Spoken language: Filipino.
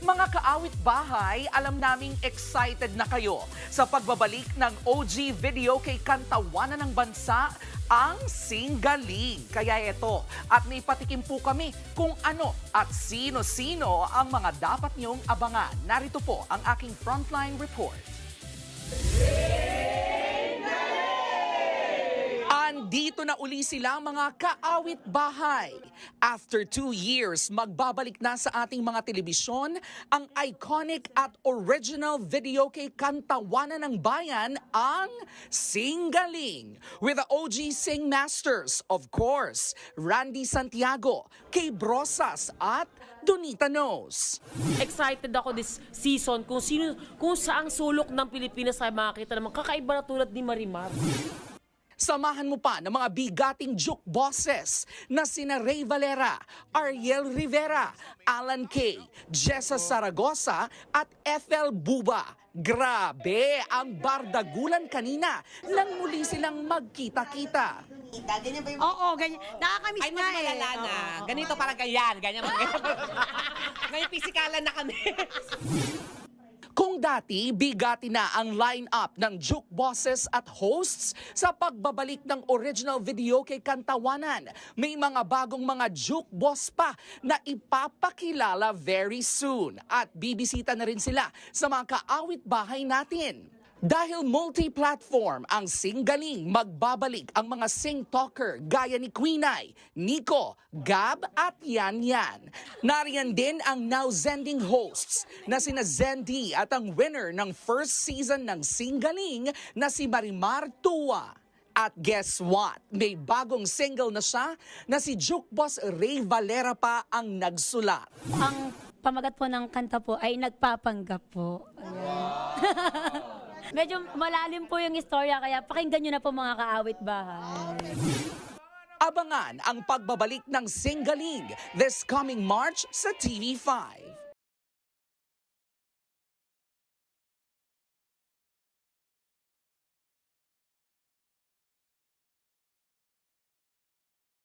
Mga kaawit bahay, alam naming excited na kayo sa pagbabalik ng OG video kay kantawanan ng bansa, ang Singaling. Kaya ito, at may patikim po kami kung ano at sino-sino ang mga dapat niyong abangan. Narito po ang aking frontline report. Andito na uli sila mga kaawit bahay. After two years, magbabalik na sa ating mga telebisyon ang iconic at original video kay Kantawanan ng Bayan, ang Singaling. With the OG Sing Masters, of course, Randy Santiago, Kay Brosas at Donita Knows. excited ako this season kung sino kung saang sulok ng Pilipinas ay makakita naman kakaiba na tulad ni Marimar. Samahan mo pa ng mga bigating juke bosses na sina Ray Valera, Ariel Rivera, Alan Kay, Jessa Saragosa at FL Buba. Grabe ang bardagulan kanina nang muli silang magkita-kita. Ganyan ba yung... Oo, ganyan. Nakakamiss Ay, nga mas eh. malala na. Oo. Ganito parang ganyan. Ganyan. ganyan. Ngayon, pisikalan na kami. Kung dati, bigati na ang line-up ng juke bosses at hosts sa pagbabalik ng original video kay Kantawanan. May mga bagong mga juke boss pa na ipapakilala very soon. At bibisita na rin sila sa mga kaawit bahay natin. Dahil multi-platform ang Singgaling, magbabalik ang mga sing-talker gaya ni Queenay, Nico, Gab at Yan Yan. Nariyan din ang now Zending hosts na sina Zendi at ang winner ng first season ng Singgaling na si Marimar Tua. At guess what? May bagong single na siya na si Jukeboss Ray Valera pa ang nagsulat. Ang pamagat po ng kanta po ay nagpapanggap po. Ayan. Medyo malalim po yung istorya, kaya pakinggan nyo na po mga kaawit bahay. Abangan ang pagbabalik ng Singaling this coming March sa TV5.